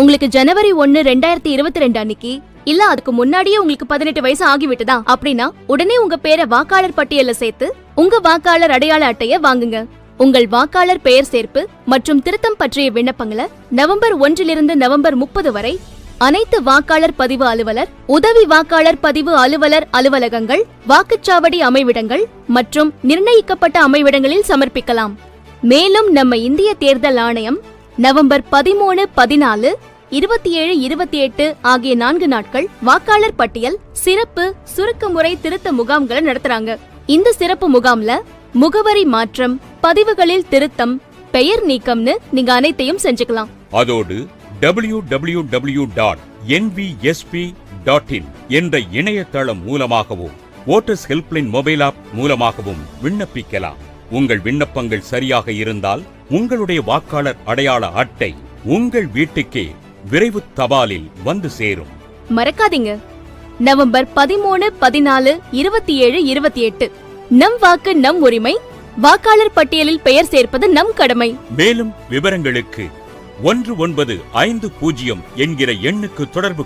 உங்களுக்கு ஜனவரி ஒன்னு ரெண்டாயிரத்தி இருபத்தி ரெண்டு அன்னைக்கு இல்ல அதுக்கு முன்னாடியே உங்களுக்கு பதினெட்டு வயசு ஆகிவிட்டதா? அப்படின்னா உடனே உங்க பேரை வாக்காளர் பட்டியல சேர்த்து உங்க வாக்காளர் அடையாள அட்டைய வாங்குங்க. உங்கள் வாக்காளர் பெயர் சேர்ப்பு மற்றும் திருத்தம் பற்றிய விண்ணப்பங்களை நவம்பர் ஒன்றிலிருந்து நவம்பர் முப்பது வரை அனைத்து வாக்காளர் பதிவு அலுவலர் உதவி வாக்காளர் பதிவு அலுவலர் அலுவலகங்கள் வாக்குச்சாவடி அமைவிடங்கள் மற்றும் நிர்ணயிக்கப்பட்ட அமைவிடங்களில் சமர்ப்பிக்கலாம். மேலும் நம்ம இந்திய தேர்தல் ஆணையம் நவம்பர் பதிமூணு பதினாலு இருபத்தி ஏழு இருபத்தி எட்டு ஆகிய நான்கு நாட்கள் வாக்காளர் பட்டியல் சிறப்பு சுருக்க முறை திருத்த முகாம்களை நடத்துறாங்க. இந்த சிறப்பு முகாம்ல முகவரி மாற்றம் பதிவுகளில் திருத்தம் பெயர் நீக்கம்னு நீங்க அனைத்தையும் செஞ்சுக்கலாம். அதோடு W W W dot NPSP dot in என்ற இணையதளம் மூலமாகவும் ஓட்டர்ஸ் ஹெல்ப்லைன் மொபைல் ஆப் மூலமாகவும் விண்ணப்பிக்கலாம். உங்கள் விண்ணப்பங்கள் சரியாக இருந்தால் உங்களுடைய வாக்காளர் அடையாள அட்டை உங்கள் வீட்டுக்கே விரைவு தபாலில் வந்து சேரும். மறக்காதீங்க. நவம்பர் பதிமூணு பதினாலு இருபத்தி ஏழு இருபத்தி எட்டு நம் வாக்கு நம் உரிமை. வாக்காளர் பட்டியலில் பெயர் சேர்ப்பது நம் கடமை. மேலும் விவரங்களுக்கு ஒன்று ஒன்பது ஐந்து பூஜ்ஜியம் என்கிற எண்ணுக்கு தொடர்பு